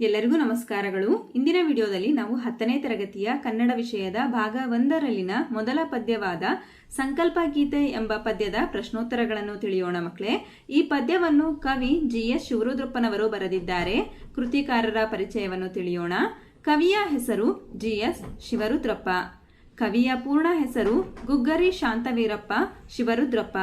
ಎಲ್ಲರಿಗೂ ನಮಸ್ಕಾರಗಳು. ಇಂದಿನ ವಿಡಿಯೋದಲ್ಲಿ ನಾವು ಹತ್ತನೇ ತರಗತಿಯ ಕನ್ನಡ ವಿಷಯದ ಭಾಗ ಒಂದರಲ್ಲಿನ ಮೊದಲ ಪದ್ಯವಾದ ಸಂಕಲ್ಪ ಗೀತೆ ಎಂಬ ಪದ್ಯದ ಪ್ರಶ್ನೋತ್ತರಗಳನ್ನು ತಿಳಿಯೋಣ ಮಕ್ಕಳೇ. ಈ ಪದ್ಯವನ್ನು ಕವಿ ಜಿ ಎಸ್ ಶಿವರುದ್ರಪ್ಪನವರು ಬರೆದಿದ್ದಾರೆ. ಕೃತಿಕಾರರ ಪರಿಚಯವನ್ನು ತಿಳಿಯೋಣ. ಕವಿಯ ಹೆಸರು ಜಿ ಎಸ್ ಶಿವರುದ್ರಪ್ಪ. ಕವಿಯ ಪೂರ್ಣ ಹೆಸರು ಗುಗ್ಗರಿ ಶಾಂತವೀರಪ್ಪ ಶಿವರುದ್ರಪ್ಪ.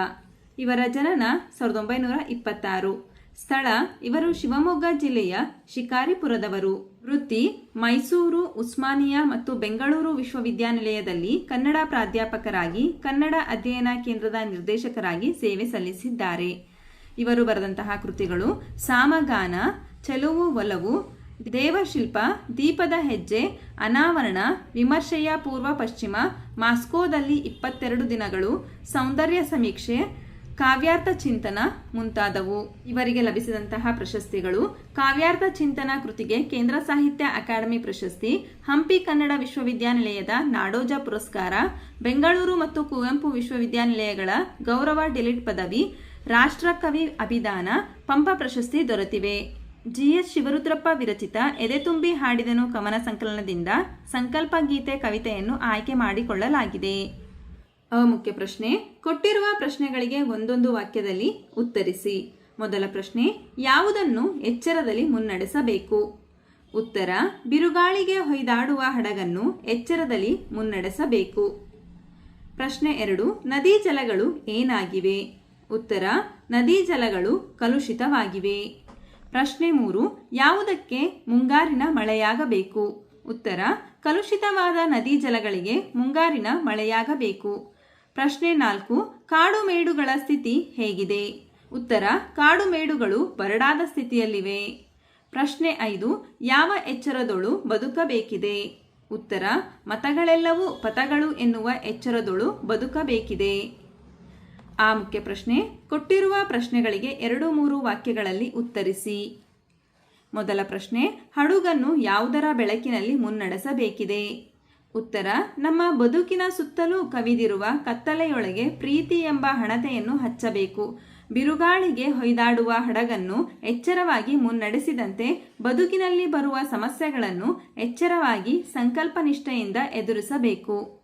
ಇವರ ಜನನ ಸಾವಿರದ ಒಂಬೈನೂರ ಇಪ್ಪತ್ತಾರು. ಸ್ಥಳ ಇವರು ಶಿವಮೊಗ್ಗ ಜಿಲ್ಲೆಯ ಶಿಕಾರಿಪುರದವರು. ವೃತ್ತಿ, ಮೈಸೂರು, ಉಸ್ಮಾನಿಯಾ ಮತ್ತು ಬೆಂಗಳೂರು ವಿಶ್ವವಿದ್ಯಾನಿಲಯದಲ್ಲಿ ಕನ್ನಡ ಪ್ರಾಧ್ಯಾಪಕರಾಗಿ, ಕನ್ನಡ ಅಧ್ಯಯನ ಕೇಂದ್ರದ ನಿರ್ದೇಶಕರಾಗಿ ಸೇವೆ ಸಲ್ಲಿಸಿದ್ದಾರೆ. ಇವರು ಬರೆದಂತಹ ಕೃತಿಗಳು ಸಾಮಗಾನ, ಚೆಲುವು, ಒಲವು, ದೇವಶಿಲ್ಪ, ದೀಪದ ಹೆಜ್ಜೆ, ಅನಾವರಣ, ವಿಮರ್ಶೆಯ ಪೂರ್ವ ಪಶ್ಚಿಮ, ಮಾಸ್ಕೋದಲ್ಲಿ ಇಪ್ಪತ್ತೆರಡು ದಿನಗಳು, ಸೌಂದರ್ಯ ಸಮೀಕ್ಷೆ ಕಾವ್ಯಾರ್ಥ ಚಿಂತನ ಮುಂತಾದವು. ಇವರಿಗೆ ಲಭಿಸಿದಂತಹ ಪ್ರಶಸ್ತಿಗಳು ಕಾವ್ಯಾರ್ಥ ಚಿಂತನ ಕೃತಿಗೆ ಕೇಂದ್ರ ಸಾಹಿತ್ಯ ಅಕಾಡೆಮಿ ಪ್ರಶಸ್ತಿ, ಹಂಪಿ ಕನ್ನಡ ವಿಶ್ವವಿದ್ಯಾನಿಲಯದ ನಾಡೋಜ ಪುರಸ್ಕಾರ, ಬೆಂಗಳೂರು ಮತ್ತು ಕುವೆಂಪು ವಿಶ್ವವಿದ್ಯಾನಿಲಯಗಳ ಗೌರವ ಡಿಲಿಟ್ ಪದವಿ ರಾಷ್ಟ್ರಕವಿ ಅಭಿದಾನ, ಪಂಪ ಪ್ರಶಸ್ತಿ ದೊರೆತಿವೆ. ಜಿಎಸ್ ಶಿವರುದ್ರಪ್ಪ ವಿರಚಿತ ಎದೆತುಂಬಿ ಹಾಡಿದನು ಕವನ ಸಂಕಲನದಿಂದ ಸಂಕಲ್ಪ ಗೀತೆ ಕವಿತೆಯನ್ನು ಆಯ್ಕೆ ಮಾಡಿಕೊಳ್ಳಲಾಗಿದೆ. ಮುಖ್ಯ ಪ್ರಶ್ನೆ, ಕೊಟ್ಟಿರುವ ಪ್ರಶ್ನೆಗಳಿಗೆ ಒಂದೊಂದು ವಾಕ್ಯದಲ್ಲಿ ಉತ್ತರಿಸಿ. ಮೊದಲ ಪ್ರಶ್ನೆ, ಯಾವುದನ್ನು ಎಚ್ಚರದಲ್ಲಿ ಮುನ್ನಡೆಸಬೇಕು? ಉತ್ತರ, ಬಿರುಗಾಳಿಗೆ ಹೊಯ್ದಾಡುವ ಹಡಗನ್ನು ಎಚ್ಚರದಲ್ಲಿ ಮುನ್ನಡೆಸಬೇಕು. ಪ್ರಶ್ನೆ ಎರಡು, ನದಿ ಜಲಗಳು ಏನಾಗಿವೆ? ಉತ್ತರ, ನದಿ ಜಲಗಳು ಕಲುಷಿತವಾಗಿವೆ. ಪ್ರಶ್ನೆ ಮೂರು, ಯಾವುದಕ್ಕೆ ಮುಂಗಾರಿನ ಮಳೆಯಾಗಬೇಕು? ಉತ್ತರ, ಕಲುಷಿತವಾದ ನದಿ ಜಲಗಳಿಗೆ ಮುಂಗಾರಿನ ಮಳೆಯಾಗಬೇಕು. ಪ್ರಶ್ನೆ ನಾಲ್ಕು, ಕಾಡು ಮೇಡುಗಳ ಸ್ಥಿತಿ ಹೇಗಿದೆ? ಉತ್ತರ, ಕಾಡು ಮೇಡುಗಳು ಬರಡಾದ ಸ್ಥಿತಿಯಲ್ಲಿವೆ. ಪ್ರಶ್ನೆ ಐದು, ಯಾವ ಎಚ್ಚರದೊಳು ಬದುಕಬೇಕಿದೆ? ಉತ್ತರ, ಮತಗಳೆಲ್ಲವೂ ಪಥಗಳು ಎನ್ನುವ ಎಚ್ಚರದೊಳು ಬದುಕಬೇಕಿದೆ. ಆ ಮುಖ್ಯ ಪ್ರಶ್ನೆ, ಕೊಟ್ಟಿರುವ ಪ್ರಶ್ನೆಗಳಿಗೆ ಎರಡು ಮೂರು ವಾಕ್ಯಗಳಲ್ಲಿ ಉತ್ತರಿಸಿ. ಮೊದಲ ಪ್ರಶ್ನೆ, ಹಡುಗನ್ನು ಯಾವುದರ ಬೆಳಕಿನಲ್ಲಿ ಮುನ್ನಡೆಸಬೇಕಿದೆ? ಉತ್ತರ, ನಮ್ಮ ಬದುಕಿನ ಸುತ್ತಲೂ ಕವಿದಿರುವ ಕತ್ತಲೆಯೊಳಗೆ ಪ್ರೀತಿ ಎಂಬ ಹಣತೆಯನ್ನು ಹಚ್ಚಬೇಕು. ಬಿರುಗಾಳಿಗೆ ಹೊಯ್ದಾಡುವ ಹಡಗನ್ನು ಎಚ್ಚರವಾಗಿ ಮುನ್ನಡೆಸಿದಂತೆ ಬದುಕಿನಲ್ಲಿ ಬರುವ ಸಮಸ್ಯೆಗಳನ್ನು ಎಚ್ಚರವಾಗಿ ಸಂಕಲ್ಪನಿಷ್ಠೆಯಿಂದ ಎದುರಿಸಬೇಕು.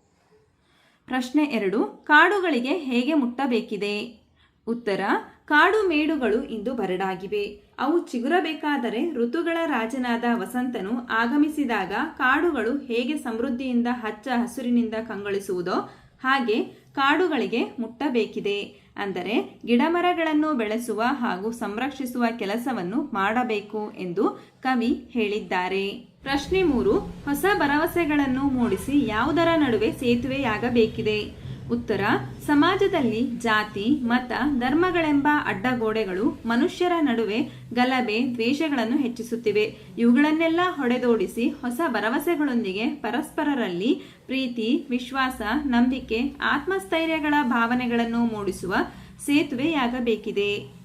ಪ್ರಶ್ನೆ ಎರಡು, ಕಾಡುಗಳಿಗೆ ಹೇಗೆ ಮುಟ್ಟಬೇಕಿದೆ? ಉತ್ತರ ಕಾಡು ಮೇಡುಗಳು ಇಂದು ಬರಡಾಗಿವೆ. ಅವು ಚಿಗುರಬೇಕಾದರೆ ಋತುಗಳ ರಾಜನಾದ ವಸಂತನು ಆಗಮಿಸಿದಾಗ ಕಾಡುಗಳು ಹೇಗೆ ಸಮೃದ್ಧಿಯಿಂದ ಹಚ್ಚ ಹಸುರಿನಿಂದ ಕಂಗೊಳಿಸುವುದೋ ಹಾಗೆ ಕಾಡುಗಳಿಗೆ ಮುಟ್ಟಬೇಕಿದೆ. ಅಂದರೆ ಗಿಡಮರಗಳನ್ನು ಬೆಳೆಸುವ ಹಾಗೂ ಸಂರಕ್ಷಿಸುವ ಕೆಲಸವನ್ನು ಮಾಡಬೇಕು ಎಂದು ಕವಿ ಹೇಳಿದ್ದಾರೆ. ಪ್ರಶ್ನೆ ಮೂರು, ಹೊಸ ಭರವಸೆಗಳನ್ನು ಮೂಡಿಸಿ ಯಾವುದರ ನಡುವೆ ಸೇತುವೆಯಾಗಬೇಕಿದೆ? ಉತ್ತರ, ಸಮಾಜದಲ್ಲಿ ಜಾತಿ, ಮತ, ಧರ್ಮಗಳೆಂಬ ಅಡ್ಡಗೋಡೆಗಳು ಮನುಷ್ಯರ ನಡುವೆ ಗಲಭೆ, ದ್ವೇಷಗಳನ್ನು ಹೆಚ್ಚಿಸುತ್ತಿವೆ. ಇವುಗಳನ್ನೆಲ್ಲ ಹೊಡೆದೋಡಿಸಿ ಹೊಸ ಭರವಸೆಗಳೊಂದಿಗೆ ಪರಸ್ಪರರಲ್ಲಿ ಪ್ರೀತಿ, ವಿಶ್ವಾಸ, ನಂಬಿಕೆ, ಆತ್ಮಸ್ಥೈರ್ಯಗಳ ಭಾವನೆಗಳನ್ನು ಮೂಡಿಸುವ ಸೇತುವೆಯಾಗಬೇಕಿದೆ.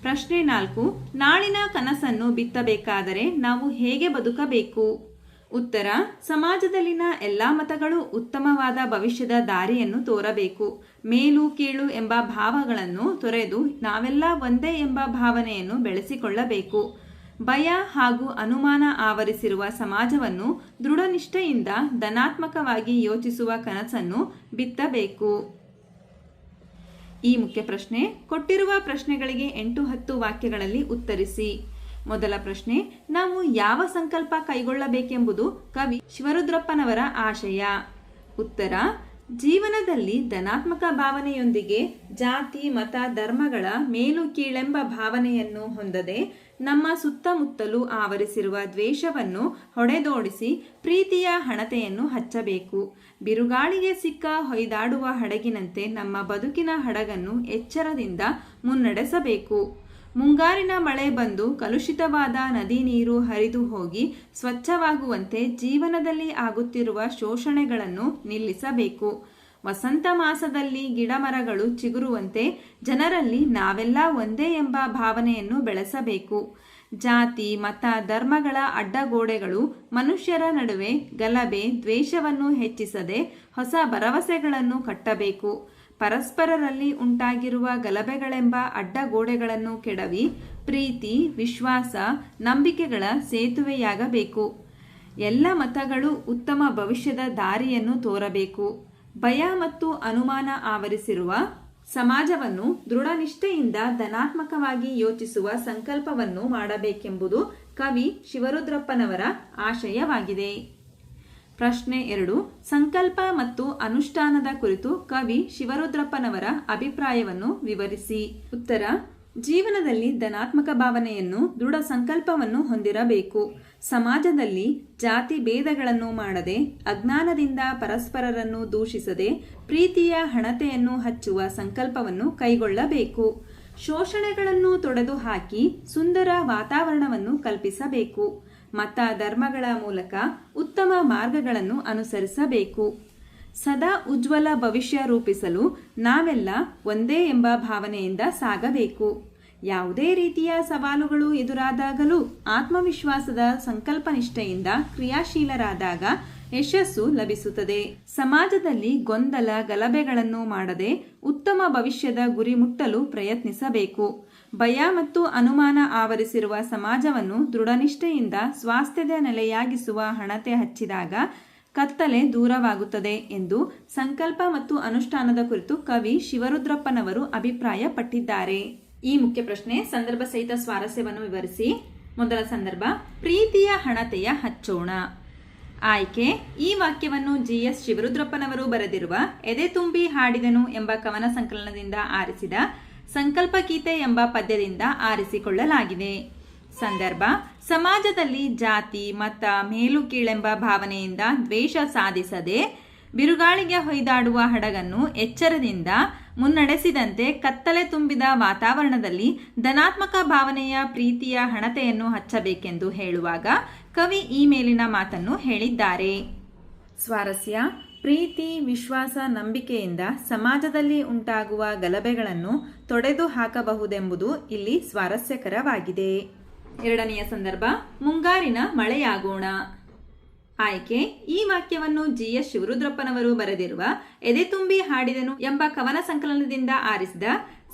ಪ್ರಶ್ನೆ ನಾಲ್ಕು, ನಾಳಿನ ಕನಸನ್ನು ಬಿತ್ತಬೇಕಾದರೆ ನಾವು ಹೇಗೆ ಬದುಕಬೇಕು? ಉತ್ತರ, ಸಮಾಜದಲ್ಲಿನ ಎಲ್ಲ ಮತಗಳು ಉತ್ತಮವಾದ ಭವಿಷ್ಯದ ದಾರಿಯನ್ನು ತೋರಬೇಕು. ಮೇಲು, ಕೀಳು ಎಂಬ ಭಾವಗಳನ್ನು ತೊರೆದು ನಾವೆಲ್ಲ ಒಂದೇ ಎಂಬ ಭಾವನೆಯನ್ನು ಬೆಳೆಸಿಕೊಳ್ಳಬೇಕು. ಭಯ ಹಾಗೂ ಅನುಮಾನ ಆವರಿಸಿರುವ ಸಮಾಜವನ್ನು ದೃಢನಿಷ್ಠೆಯಿಂದ ಧನಾತ್ಮಕವಾಗಿ ಯೋಚಿಸುವ ಕನಸನ್ನು ಬಿತ್ತಬೇಕು. ಈ ಮುಖ್ಯ ಪ್ರಶ್ನೆ, ಕೊಟ್ಟಿರುವ ಪ್ರಶ್ನೆಗಳಿಗೆ ಎಂಟು ಹತ್ತು ವಾಕ್ಯಗಳಲ್ಲಿ ಉತ್ತರಿಸಿ. ಮೊದಲ ಪ್ರಶ್ನೆ, ನಾವು ಯಾವ ಸಂಕಲ್ಪ ಕೈಗೊಳ್ಳಬೇಕೆಂಬುದು ಕವಿ ಶಿವರುದ್ರಪ್ಪನವರ ಆಶಯ. ಉತ್ತರ, ಜೀವನದಲ್ಲಿ ಧನಾತ್ಮಕ ಭಾವನೆಯೊಂದಿಗೆ ಜಾತಿ, ಮತ, ಧರ್ಮಗಳ ಮೇಲು ಕೀಳೆಂಬ ಭಾವನೆಯನ್ನು ಹೊಂದದೆ ನಮ್ಮ ಸುತ್ತಮುತ್ತಲು ಆವರಿಸಿರುವ ದ್ವೇಷವನ್ನು ಹೊಡೆದೋಡಿಸಿ ಪ್ರೀತಿಯ ಹಣತೆಯನ್ನು ಹಚ್ಚಬೇಕು. ಬಿರುಗಾಳಿಗೆ ಸಿಕ್ಕ ಹೊಯ್ದಾಡುವ ಹಡಗಿನಂತೆ ನಮ್ಮ ಬದುಕಿನ ಹಡಗನ್ನು ಎಚ್ಚರದಿಂದ ಮುನ್ನಡೆಸಬೇಕು. ಮುಂಗಾರಿನ ಮಳೆ ಬಂದು ಕಲುಷಿತವಾದ ನದಿ ನೀರು ಹರಿದು ಹೋಗಿ ಸ್ವಚ್ಛವಾಗುವಂತೆ ಜೀವನದಲ್ಲಿ ಆಗುತ್ತಿರುವ ಶೋಷಣೆಗಳನ್ನು ನಿಲ್ಲಿಸಬೇಕು. ವಸಂತ ಮಾಸದಲ್ಲಿ ಗಿಡಮರಗಳು ಚಿಗುರುವಂತೆ ಜನರಲ್ಲಿ ನಾವೆಲ್ಲ ಒಂದೇ ಎಂಬ ಭಾವನೆಯನ್ನು ಬೆಳೆಸಬೇಕು. ಜಾತಿ, ಮತ, ಧರ್ಮಗಳ ಅಡ್ಡಗೋಡೆಗಳು ಮನುಷ್ಯರ ನಡುವೆ ಗಲಭೆ, ದ್ವೇಷವನ್ನು ಹೆಚ್ಚಿಸದೆ ಹೊಸ ಭರವಸೆಗಳನ್ನು ಕಟ್ಟಬೇಕು. ಪರಸ್ಪರರಲ್ಲಿ ಉಂಟಾಗಿರುವ ಗಲಭೆಗಳೆಂಬ ಅಡ್ಡಗೋಡೆಗಳನ್ನು ಕೆಡವಿ ಪ್ರೀತಿ, ವಿಶ್ವಾಸ, ನಂಬಿಕೆಗಳ ಸೇತುವೆಯಾಗಬೇಕು. ಎಲ್ಲ ಮತಗಳು ಉತ್ತಮ ಭವಿಷ್ಯದ ದಾರಿಯನ್ನು ತೋರಬೇಕು. ಭಯ ಮತ್ತು ಅನುಮಾನ ಆವರಿಸಿರುವ ಸಮಾಜವನ್ನು ದೃಢನಿಷ್ಠೆಯಿಂದ ಧನಾತ್ಮಕವಾಗಿ ಯೋಚಿಸುವ ಸಂಕಲ್ಪವನ್ನು ಮಾಡಬೇಕೆಂಬುದು ಕವಿ ಶಿವರುದ್ರಪ್ಪನವರ ಆಶಯವಾಗಿದೆ. ಪ್ರಶ್ನೆ ಎರಡು, ಸಂಕಲ್ಪ ಮತ್ತು ಅನುಷ್ಠಾನದ ಕುರಿತು ಕವಿ ಶಿವರುದ್ರಪ್ಪನವರ ಅಭಿಪ್ರಾಯವನ್ನು ವಿವರಿಸಿ. ಉತ್ತರ, ಜೀವನದಲ್ಲಿ ಧನಾತ್ಮಕ ಭಾವನೆಯನ್ನು ದೃಢ ಸಂಕಲ್ಪವನ್ನು ಹೊಂದಿರಬೇಕು. ಸಮಾಜದಲ್ಲಿ ಜಾತಿ ಭೇದಗಳನ್ನು ಮಾಡದೆ, ಅಜ್ಞಾನದಿಂದ ಪರಸ್ಪರರನ್ನು ದೂಷಿಸದೆ, ಪ್ರೀತಿಯ ಹಣತೆಯನ್ನು ಹಚ್ಚುವ ಸಂಕಲ್ಪವನ್ನು ಕೈಗೊಳ್ಳಬೇಕು. ಶೋಷಣೆಗಳನ್ನು ತೊಡೆದು ಹಾಕಿ ಸುಂದರ ವಾತಾವರಣವನ್ನು ಕಲ್ಪಿಸಬೇಕು. ಮತ ಧರ್ಮಗಳ ಮೂಲಕ ಉತ್ತಮ ಮಾರ್ಗಗಳನ್ನು ಅನುಸರಿಸಬೇಕು. ಸದಾ ಉಜ್ವಲ ಭವಿಷ್ಯ ರೂಪಿಸಲು ನಾವೆಲ್ಲ ಒಂದೇ ಎಂಬ ಭಾವನೆಯಿಂದ ಸಾಗಬೇಕು. ಯಾವುದೇ ರೀತಿಯ ಸವಾಲುಗಳು ಎದುರಾದಾಗಲೂ ಆತ್ಮವಿಶ್ವಾಸದ ಸಂಕಲ್ಪನಿಷ್ಠೆಯಿಂದ ಕ್ರಿಯಾಶೀಲರಾದಾಗ ಯಶಸ್ಸು ಲಭಿಸುತ್ತದೆ. ಸಮಾಜದಲ್ಲಿ ಗೊಂದಲ, ಗಲಭೆಗಳನ್ನು ಮಾಡದೆ ಉತ್ತಮ ಭವಿಷ್ಯದ ಗುರಿ ಮುಟ್ಟಲು ಪ್ರಯತ್ನಿಸಬೇಕು. ಭಯ ಮತ್ತು ಅನುಮಾನ ಆವರಿಸಿರುವ ಸಮಾಜವನ್ನು ದೃಢನಿಷ್ಠೆಯಿಂದ ಸ್ವಾಸ್ಥ್ಯದ ನೆಲೆಯಾಗಿಸುವ ಹಣತೆ ಹಚ್ಚಿದಾಗ ಕತ್ತಲೆ ದೂರವಾಗುತ್ತದೆ ಎಂದು ಸಂಕಲ್ಪ ಮತ್ತು ಅನುಷ್ಠಾನದ ಕುರಿತು ಕವಿ ಶಿವರುದ್ರಪ್ಪನವರು ಅಭಿಪ್ರಾಯಪಟ್ಟಿದ್ದಾರೆ. ಈ ಮುಖ್ಯ ಪ್ರಶ್ನೆ, ಸಂದರ್ಭ ಸಹಿತ ಸ್ವಾರಸ್ಯವನ್ನು ವಿವರಿಸಿ. ಮೊದಲ ಸಂದರ್ಭ, ಪ್ರೀತಿಯ ಹಣತೆಯ ಹಚ್ಚೋಣ. ಆಯ್ಕೆ, ಈ ವಾಕ್ಯವನ್ನು ಜಿ ಎಸ್ ಶಿವರುದ್ರಪ್ಪನವರು ಬರೆದಿರುವ ಎದೆ ತುಂಬಿ ಹಾಡಿದನು ಎಂಬ ಕವನ ಸಂಕಲನದಿಂದ ಆರಿಸಿದ ಸಂಕಲ್ಪ ಗೀತೆ ಎಂಬ ಪದ್ಯದಿಂದ ಆರಿಸಿಕೊಳ್ಳಲಾಗಿದೆ. ಸಂದರ್ಭ, ಸಮಾಜದಲ್ಲಿ ಜಾತಿ, ಮತ ಮೇಲು ಕೀಳೆಂಬ ಭಾವನೆಯಿಂದ ದ್ವೇಷ ಸಾಧಿಸದೆ ಬಿರುಗಾಳಿಗೆ ಹೊಯ್ದಾಡುವ ಹಡಗನ್ನು ಎಚ್ಚರದಿಂದ ಮುನ್ನಡೆಸಿದಂತೆ ಕತ್ತಲೆ ತುಂಬಿದ ವಾತಾವರಣದಲ್ಲಿ ಧನಾತ್ಮಕ ಭಾವನೆಯ ಪ್ರೀತಿಯ ಹಣತೆಯನ್ನು ಹಚ್ಚಬೇಕೆಂದು ಹೇಳುವಾಗ ಕವಿ ಈ ಮೇಲಿನ ಮಾತನ್ನು ಹೇಳಿದ್ದಾರೆ. ಸ್ವಾರಸ್ಯ, ಪ್ರೀತಿ, ವಿಶ್ವಾಸ, ನಂಬಿಕೆಯಿಂದ ಸಮಾಜದಲ್ಲಿ ಉಂಟಾಗುವ ಗಲಭೆಗಳನ್ನು ತೊಡೆದು ಹಾಕಬಹುದೆಂಬುದು ಇಲ್ಲಿ ಸ್ವಾರಸ್ಯಕರವಾಗಿದೆ. ಎರಡನೆಯ ಸಂದರ್ಭ, ಮುಂಗಾರಿನ ಮಳೆಯಾಗೋಣ. ಆಯ್ಕೆ, ಈ ವಾಕ್ಯವನ್ನು ಜಿ ಎಸ್ ಶಿವರುದ್ರಪ್ಪನವರು ಬರೆದಿರುವ ಎದೆ ತುಂಬಿ ಹಾಡಿದನು ಎಂಬ ಕವನ ಸಂಕಲನದಿಂದ ಆರಿಸಿದ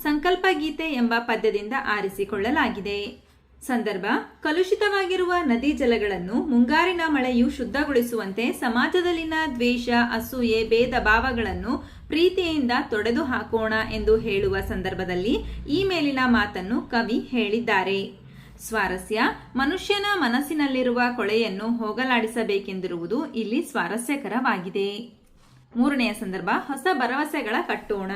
ಸಂಕಲ್ಪ ಗೀತೆ ಎಂಬ ಪದ್ಯದಿಂದ ಆರಿಸಿಕೊಳ್ಳಲಾಗಿದೆ. ಸಂದರ್ಭ, ಕಲುಷಿತವಾಗಿರುವ ನದಿ ಜಲಗಳನ್ನು ಮುಂಗಾರಿನ ಮಳೆಯು ಶುದ್ಧಗೊಳಿಸುವಂತೆ ಸಮಾಜದಲ್ಲಿನ ದ್ವೇಷ, ಅಸೂಯೆ, ಭೇದ ಭಾವಗಳನ್ನು ಪ್ರೀತಿಯಿಂದ ತೊಡೆದು ಹಾಕೋಣ ಎಂದು ಹೇಳುವ ಸಂದರ್ಭದಲ್ಲಿ ಈ ಮೇಲಿನ ಮಾತನ್ನು ಕವಿ ಹೇಳಿದ್ದಾರೆ. ಸ್ವಾರಸ್ಯ, ಮನುಷ್ಯನ ಮನಸ್ಸಿನಲ್ಲಿರುವ ಕೊಳೆಯನ್ನು ಹೋಗಲಾಡಿಸಬೇಕೆಂದಿರುವುದು ಇಲ್ಲಿ ಸ್ವಾರಸ್ಯಕರವಾಗಿದೆ. ಮೂರನೆಯ ಸಂದರ್ಭ, ಹೊಸ ಭರವಸೆಗಳ ಕಟ್ಟೋಣ.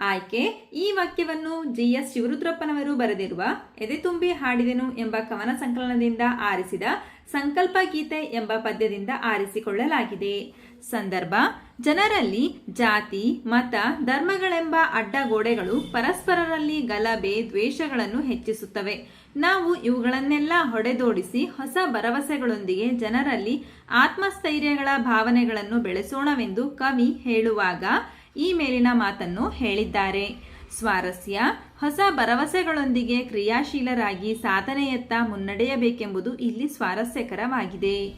ಆಯ್ಕೆ ಈ ವಾಕ್ಯವನ್ನು ಜಿ ಎಸ್ ಶಿವರುದ್ರಪ್ಪನವರು ಬರೆದಿರುವ ಎದೆ ತುಂಬಿ ಹಾಡಿದೆನು ಎಂಬ ಕವನ ಸಂಕಲನದಿಂದ ಆರಿಸಿದ ಸಂಕಲ್ಪ ಗೀತೆ ಎಂಬ ಪದ್ಯದಿಂದ ಆರಿಸಿಕೊಳ್ಳಲಾಗಿದೆ. ಸಂದರ್ಭ, ಜನರಲ್ಲಿ ಜಾತಿ, ಮತ, ಧರ್ಮಗಳೆಂಬ ಅಡ್ಡಗೋಡೆಗಳು ಪರಸ್ಪರರಲ್ಲಿ ಗಲಭೆ, ದ್ವೇಷಗಳನ್ನು ಹೆಚ್ಚಿಸುತ್ತವೆ. ನಾವು ಇವುಗಳನ್ನೆಲ್ಲ ಹೊಡೆದೋಡಿಸಿ ಹೊಸ ಭರವಸೆಗಳೊಂದಿಗೆ ಜನರಲ್ಲಿ ಆತ್ಮಸ್ಥೈರ್ಯಗಳ ಭಾವನೆಗಳನ್ನು ಬೆಳೆಸೋಣವೆಂದು ಕವಿ ಹೇಳುವಾಗ ಈ ಮೇಲಿನ ಮಾತನ್ನು ಹೇಳಿದ್ದಾರೆ. ಸ್ವಾರಸ್ಯ, ಹೊಸ ಭರವಸೆಗಳೊಂದಿಗೆ ಕ್ರಿಯಾಶೀಲರಾಗಿ ಸಾಧನೆಯತ್ತ ಮುನ್ನಡೆಯಬೇಕೆಂಬುದು ಇಲ್ಲಿ ಸ್ವಾರಸ್ಯಕರವಾಗಿದೆ.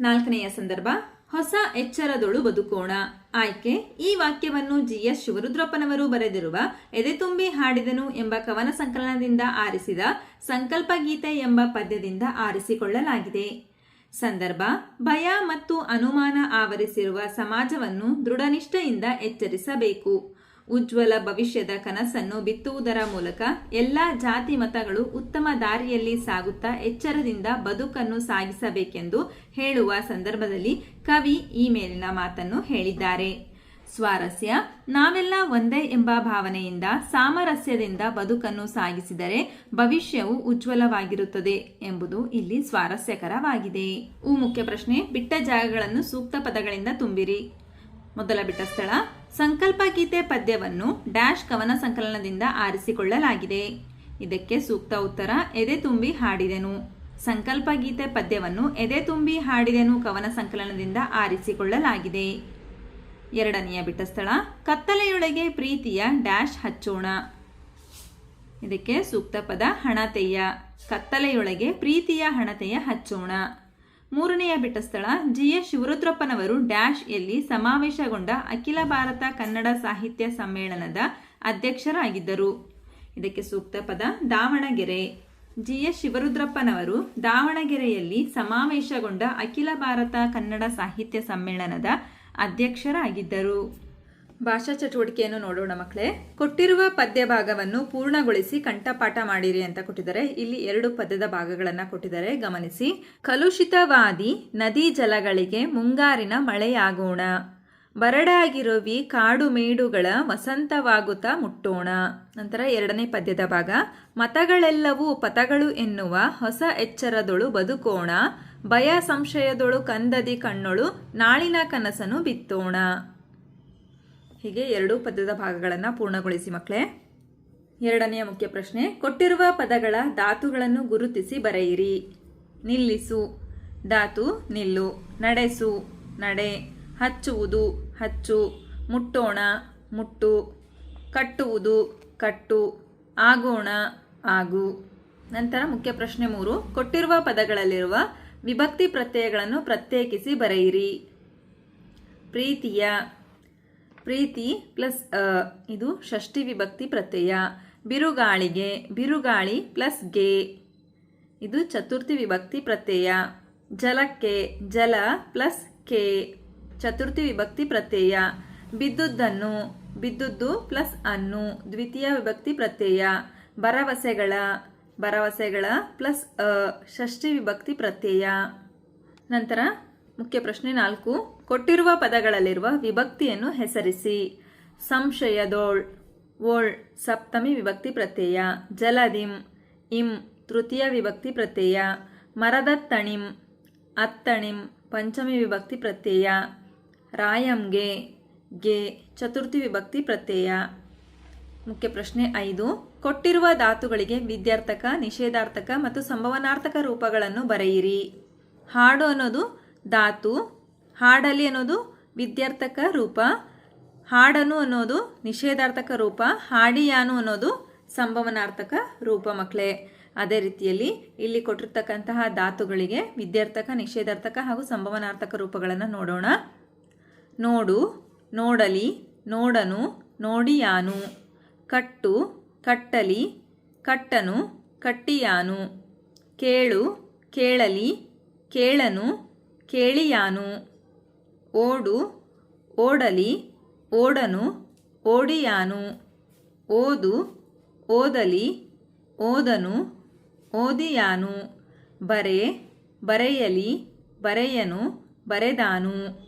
ನಾಲ್ಕನೆಯ ಸಂದರ್ಭ, ಹೊಸ ಎಚ್ಚರದೊಳು ಬದುಕೋಣ. ಆಯ್ಕೆ, ಈ ವಾಕ್ಯವನ್ನು ಜಿ ಎಸ್ ಶಿವರುದ್ರಪ್ಪನವರು ಬರೆದಿರುವ ಎದೆ ತುಂಬಿ ಹಾಡಿದನು ಎಂಬ ಕವನ ಸಂಕಲನದಿಂದ ಆರಿಸಿದ ಸಂಕಲ್ಪ ಗೀತೆ ಎಂಬ ಪದ್ಯದಿಂದ ಆರಿಸಿಕೊಳ್ಳಲಾಗಿದೆ. ಸಂದರ್ಭ, ಭಯ ಮತ್ತು ಅನುಮಾನ ಆವರಿಸಿರುವ ಸಮಾಜವನ್ನು ದೃಢನಿಷ್ಠೆಯಿಂದ ಎಚ್ಚರಿಸಬೇಕು. ಉಜ್ವಲ ಭವಿಷ್ಯದ ಕನಸನ್ನು ಬಿತ್ತುವುದರ ಮೂಲಕ ಎಲ್ಲ ಜಾತಿ ಮತಗಳು ಉತ್ತಮ ದಾರಿಯಲ್ಲಿ ಸಾಗುತ್ತಾ ಎಚ್ಚರದಿಂದ ಬದುಕನ್ನು ಸಾಗಿಸಬೇಕೆಂದು ಹೇಳುವ ಸಂದರ್ಭದಲ್ಲಿ ಕವಿ ಈ ಮೇಲಿನ ಮಾತನ್ನು ಹೇಳಿದ್ದಾರೆ. ಸ್ವಾರಸ್ಯ. ನಾವೆಲ್ಲ ಒಂದೇ ಎಂಬ ಭಾವನೆಯಿಂದ, ಸಾಮರಸ್ಯದಿಂದ ಬದುಕನ್ನು ಸಾಗಿಸಿದರೆ ಭವಿಷ್ಯವು ಉಜ್ವಲವಾಗಿರುತ್ತದೆ ಎಂಬುದು ಇಲ್ಲಿ ಸ್ವಾರಸ್ಯಕರವಾಗಿದೆ. ಉ ಮುಖ್ಯ ಪ್ರಶ್ನೆ, ಬಿಟ್ಟ ಜಾಗಗಳನ್ನು ಸೂಕ್ತ ಪದಗಳಿಂದ ತುಂಬಿರಿ. ಮೊದಲ ಬಿಟ್ಟ ಸ್ಥಳ, ಸಂಕಲ್ಪ ಗೀತೆ ಪದ್ಯವನ್ನು ಡ್ಯಾಶ್ ಕವನ ಸಂಕಲನದಿಂದ ಆರಿಸಿಕೊಳ್ಳಲಾಗಿದೆ. ಇದಕ್ಕೆ ಸೂಕ್ತ ಉತ್ತರ, ಎದೆ ತುಂಬಿ ಹಾಡಿದೆನು. ಸಂಕಲ್ಪ ಗೀತೆ ಪದ್ಯವನ್ನು ಎದೆ ತುಂಬಿ ಹಾಡಿದೆನು ಕವನ ಸಂಕಲನದಿಂದ ಆರಿಸಿಕೊಳ್ಳಲಾಗಿದೆ. ಎರಡನೆಯ ಬಿಟ್ಟ ಸ್ಥಳ. ಕತ್ತಲೆಯೊಳಗೆ ಪ್ರೀತಿಯ ಡ್ಯಾಶ್ ಹಚ್ಚೋಣ. ಇದಕ್ಕೆ ಸೂಕ್ತ ಪದ ಹಣತೆಯ. ಕತ್ತಲೆಯೊಳಗೆ ಪ್ರೀತಿಯ ಹಣತೆಯ ಹಚ್ಚೋಣ. ಮೂರನೆಯ ಬಿಟ್ಟಸ್ಥಳ ಜಿ ಎಸ್ ಶಿವರುದ್ರಪ್ಪನವರು ಡ್ಯಾಶ್ ಎಲ್ಲಿ ಸಮಾವೇಶಗೊಂಡ ಅಖಿಲ ಭಾರತ ಕನ್ನಡ ಸಾಹಿತ್ಯ ಸಮ್ಮೇಳನದ ಅಧ್ಯಕ್ಷರಾಗಿದ್ದರು. ಇದಕ್ಕೆ ಸೂಕ್ತ ಪದ ದಾವಣಗೆರೆ. ಜಿ ಎಸ್ ಶಿವರುದ್ರಪ್ಪನವರು ದಾವಣಗೆರೆಯಲ್ಲಿ ಸಮಾವೇಶಗೊಂಡ ಅಖಿಲ ಭಾರತ ಕನ್ನಡ ಸಾಹಿತ್ಯ ಸಮ್ಮೇಳನದ ಅಧ್ಯಕ್ಷರಾಗಿದ್ದರು. ಭಾಷಾ ಚಟುವಟಿಕೆಯನ್ನು ನೋಡೋಣ ಮಕ್ಕಳೇ. ಕೊಟ್ಟಿರುವ ಪದ್ಯ ಭಾಗವನ್ನು ಪೂರ್ಣಗೊಳಿಸಿ ಕಂಠಪಾಠ ಮಾಡಿರಿ ಅಂತ ಕೊಟ್ಟಿದ್ದಾರೆ. ಇಲ್ಲಿ ಎರಡು ಪದ್ಯದ ಭಾಗಗಳನ್ನು ಕೊಟ್ಟಿದ್ದಾರೆ. ಗಮನಿಸಿ. ಕಲುಷಿತವಾದಿ ನದಿ ಜಲಗಳಿಗೆ ಮುಂಗಾರಿನ ಮಳೆಯಾಗೋಣ. ಬರಡಾಗಿರುವಿ ಕಾಡು ಮೇಡುಗಳ ವಸಂತವಾಗುತ್ತಾ ಮುಟ್ಟೋಣ. ನಂತರ ಎರಡನೇ ಪದ್ಯದ ಭಾಗ. ಮತಗಳೆಲ್ಲವೂ ಪಥಗಳು ಎನ್ನುವ ಹೊಸ ಎಚ್ಚರದೊಳು ಬದುಕೋಣ. ಭಯ ಸಂಶಯದೊಳು ಕಂದದಿ ಕಣ್ಣೊಳು ನಾಳಿನ ಕನಸನ್ನು ಬಿತ್ತೋಣ. ಹೀಗೆ ಎರಡೂ ಪದದ ಭಾಗಗಳನ್ನು ಪೂರ್ಣಗೊಳಿಸಿ ಮಕ್ಕಳೇ ಎರಡನೆಯ ಮುಖ್ಯ ಪ್ರಶ್ನೆ, ಕೊಟ್ಟಿರುವ ಪದಗಳ ಧಾತುಗಳನ್ನು ಗುರುತಿಸಿ ಬರೆಯಿರಿ. ನಿಲ್ಲಿಸು. ಧಾತು, ನಿಲ್ಲು. ನಡೆಸು. ನಡೆ. ಹಚ್ಚುವುದು, ಹಚ್ಚು. ಮುಟ್ಟೋಣ, ಮುಟ್ಟು. ಕಟ್ಟುವುದು, ಕಟ್ಟು. ಆಗೋಣ, ಆಗು. ನಂತರ ಮುಖ್ಯ ಪ್ರಶ್ನೆ ಮೂರು, ಕೊಟ್ಟಿರುವ ಪದಗಳಲ್ಲಿರುವ ವಿಭಕ್ತಿ ಪ್ರತ್ಯಯಗಳನ್ನು ಪ್ರತ್ಯೇಕಿಸಿ ಬರೆಯಿರಿ. ಪ್ರೀತಿಯ, ಪ್ರೀತಿ ಪ್ಲಸ್ ಇದು ಷಷ್ಠಿ ವಿಭಕ್ತಿ ಪ್ರತ್ಯಯ. ಬಿರುಗಾಳಿಗೆ, ಬಿರುಗಾಳಿ ಪ್ಲಸ್ಗೆ, ಇದು ಚತುರ್ಥಿ ವಿಭಕ್ತಿ ಪ್ರತ್ಯಯ. ಜಲಕ್ಕೆ, ಜಲ ಪ್ಲಸ್ ಕೆ, ಚತುರ್ಥಿ ವಿಭಕ್ತಿ ಪ್ರತ್ಯಯ. ಬಿದ್ದುದನ್ನು ಬಿದ್ದುದ್ದು ಪ್ಲಸ್ ಅನ್ನು, ದ್ವಿತೀಯ ವಿಭಕ್ತಿ ಪ್ರತ್ಯಯ. ಭರವಸೆಗಳ ಭರವಸೆಗಳ ಪ್ಲಸ್ ಷಷ್ಠಿ ವಿಭಕ್ತಿ ಪ್ರತ್ಯಯ. ನಂತರ ಮುಖ್ಯ ಪ್ರಶ್ನೆ ನಾಲ್ಕು, ಕೊಟ್ಟಿರುವ ಪದಗಳಲ್ಲಿರುವ ವಿಭಕ್ತಿಯನ್ನು ಹೆಸರಿಸಿ. ಸಂಶಯದೋಳ್ ಓಳ್ ಸಪ್ತಮಿ ವಿಭಕ್ತಿ ಪ್ರತ್ಯಯ, ಜಲದಿಂ, ಇಂ, ತೃತೀಯ ವಿಭಕ್ತಿ ಪ್ರತ್ಯಯ, ಮರದತ್ತಣಿಂ, ಅತ್ತಣಿಂ, ಪಂಚಮಿ ವಿಭಕ್ತಿ ಪ್ರತ್ಯಯ, ರಾಯಂಗೆ, ಗೆ, ಚತುರ್ಥಿ ವಿಭಕ್ತಿ ಪ್ರತ್ಯಯ. ಮುಖ್ಯ ಪ್ರಶ್ನೆ ಐದು ಕೊಟ್ಟಿರುವ ಧಾತುಗಳಿಗೆ ವಿದ್ಯಾರ್ಥಕ, ನಿಷೇಧಾರ್ಥಕ ಮತ್ತು ಸಂಭವನಾರ್ಥಕ ರೂಪಗಳನ್ನು ಬರೆಯಿರಿ. ಹಾಡು ಅನ್ನೋದು ಧಾತು, ಹಾಡಲಿ ಅನ್ನೋದು ವಿದ್ಯಾರ್ಥಕ ರೂಪ, ಹಾಡನು ಅನ್ನೋದು ನಿಷೇಧಾರ್ಥಕ ರೂಪ, ಹಾಡಿಯಾನು ಅನ್ನೋದು ಸಂಭವನಾರ್ಥಕ ರೂಪ ಮಕ್ಕಳೇ ಅದೇ ರೀತಿಯಲ್ಲಿ ಇಲ್ಲಿ ಕೊಟ್ಟಿರ್ತಕ್ಕಂತಹ ಧಾತುಗಳಿಗೆ ವಿದ್ಯಾರ್ಥಕ, ನಿಷೇಧಾರ್ಥಕ ಹಾಗೂ ಸಂಭವನಾರ್ಥಕ ರೂಪಗಳನ್ನು ನೋಡೋಣ. ನೋಡು, ನೋಡಲಿ, ನೋಡನು, ನೋಡಿಯಾನು, ಕಟ್ಟು ಕಟ್ಟಲಿ, ಕಟ್ಟನು, ಕಟ್ಟಿಯಾನು. ಕೇಳು, ಕೇಳಲಿ, ಕೇಳನು, ಕೇಳಿಯಾನು. ಓಡು, ಓಡಲಿ, ಓಡನು, ಓಡಿಯಾನು. ಓದು, ಓದಲಿ, ಓದನು, ಓದಿಯಾನು. ಬರೆ, ಬರೆಯಲಿ, ಬರೆಯನು, ಬರೆದಾನು.